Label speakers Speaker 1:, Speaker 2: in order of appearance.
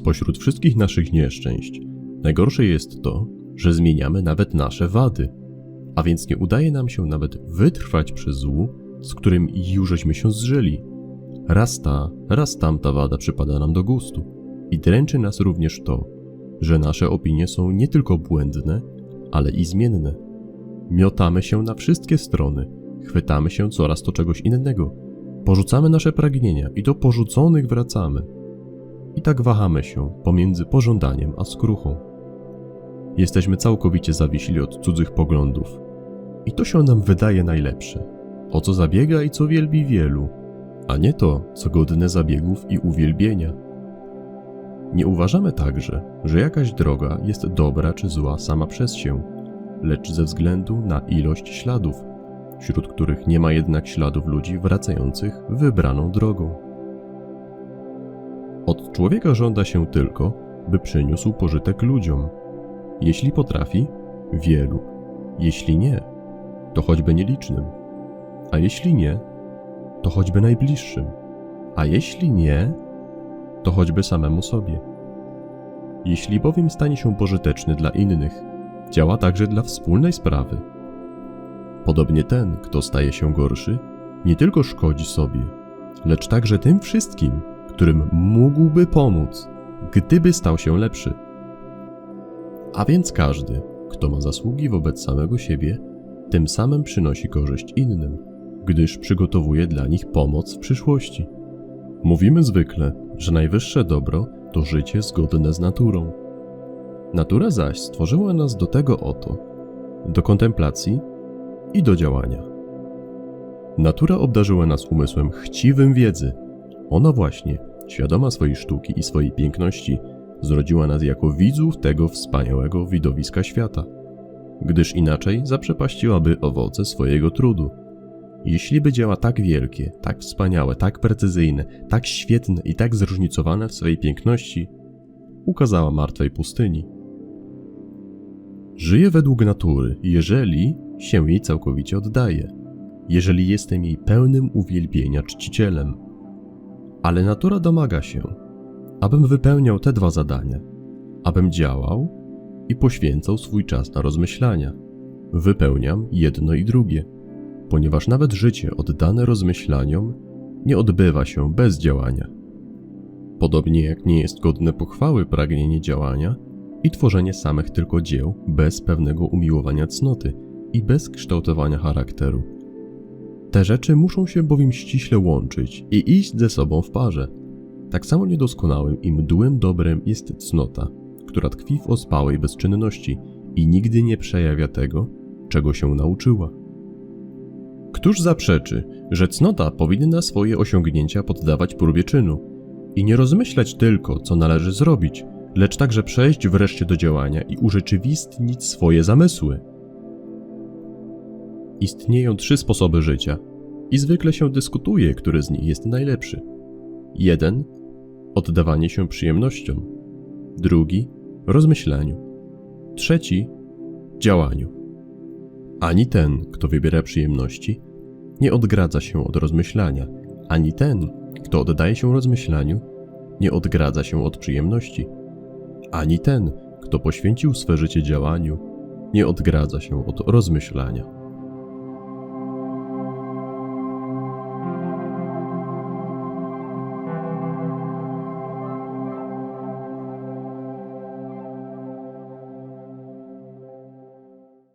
Speaker 1: Spośród wszystkich naszych nieszczęść, najgorsze jest to, że zmieniamy nawet nasze wady, a więc nie udaje nam się nawet wytrwać przy złu, z którym już żeśmy się zżyli. Raz ta, raz tamta wada przypada nam do gustu i dręczy nas również to, że nasze opinie są nie tylko błędne, ale i zmienne. Miotamy się na wszystkie strony, chwytamy się coraz to czegoś innego, porzucamy nasze pragnienia i do porzuconych wracamy. I tak wahamy się pomiędzy pożądaniem a skruchą. Jesteśmy całkowicie zawiśli od cudzych poglądów. I to się nam wydaje najlepsze. O co zabiega i co wielbi wielu, a nie to, co godne zabiegów i uwielbienia. Nie uważamy także, że jakaś droga jest dobra czy zła sama przez się, lecz ze względu na ilość śladów, wśród których nie ma jednak śladów ludzi wracających wybraną drogą. Od człowieka żąda się tylko, by przyniósł pożytek ludziom. Jeśli potrafi, wielu. Jeśli nie, to choćby nielicznym. A jeśli nie, to choćby najbliższym. A jeśli nie, to choćby samemu sobie. Jeśli bowiem stanie się pożyteczny dla innych, działa także dla wspólnej sprawy. Podobnie ten, kto staje się gorszy, nie tylko szkodzi sobie, lecz także tym wszystkim, którym mógłby pomóc, gdyby stał się lepszy. A więc każdy, kto ma zasługi wobec samego siebie, tym samym przynosi korzyść innym, gdyż przygotowuje dla nich pomoc w przyszłości. Mówimy zwykle, że najwyższe dobro to życie zgodne z naturą. Natura zaś stworzyła nas do tego oto, do kontemplacji i do działania. Natura obdarzyła nas umysłem chciwym wiedzy. Ona właśnie, świadoma swojej sztuki i swojej piękności, zrodziła nas jako widzów tego wspaniałego widowiska świata, gdyż inaczej zaprzepaściłaby owoce swojego trudu. Jeśli by dzieła tak wielkie, tak wspaniałe, tak precyzyjne, tak świetne i tak zróżnicowane w swej piękności, ukazała martwej pustyni. Żyję według natury, jeżeli się jej całkowicie oddaję, jeżeli jestem jej pełnym uwielbienia czcicielem. Ale natura domaga się, abym wypełniał te dwa zadania, abym działał i poświęcał swój czas na rozmyślania. Wypełniam jedno i drugie, ponieważ nawet życie oddane rozmyślaniom nie odbywa się bez działania. Podobnie jak nie jest godne pochwały pragnienie działania i tworzenie samych tylko dzieł bez pewnego umiłowania cnoty i bez kształtowania charakteru. Te rzeczy muszą się bowiem ściśle łączyć i iść ze sobą w parze. Tak samo niedoskonałym i mdłym dobrem jest cnota, która tkwi w ospałej bezczynności i nigdy nie przejawia tego, czego się nauczyła. Któż zaprzeczy, że cnota powinna swoje osiągnięcia poddawać próbie czynu i nie rozmyślać tylko, co należy zrobić, lecz także przejść wreszcie do działania i urzeczywistnić swoje zamysły? Istnieją trzy sposoby życia i zwykle się dyskutuje, który z nich jest najlepszy. Jeden oddawanie się przyjemnościom, drugi rozmyślaniu, trzeci działaniu. Ani ten, kto wybiera przyjemności, nie odgradza się od rozmyślania, ani ten, kto oddaje się rozmyślaniu, nie odgradza się od przyjemności, ani ten, kto poświęcił swe życie działaniu, nie odgradza się od rozmyślania.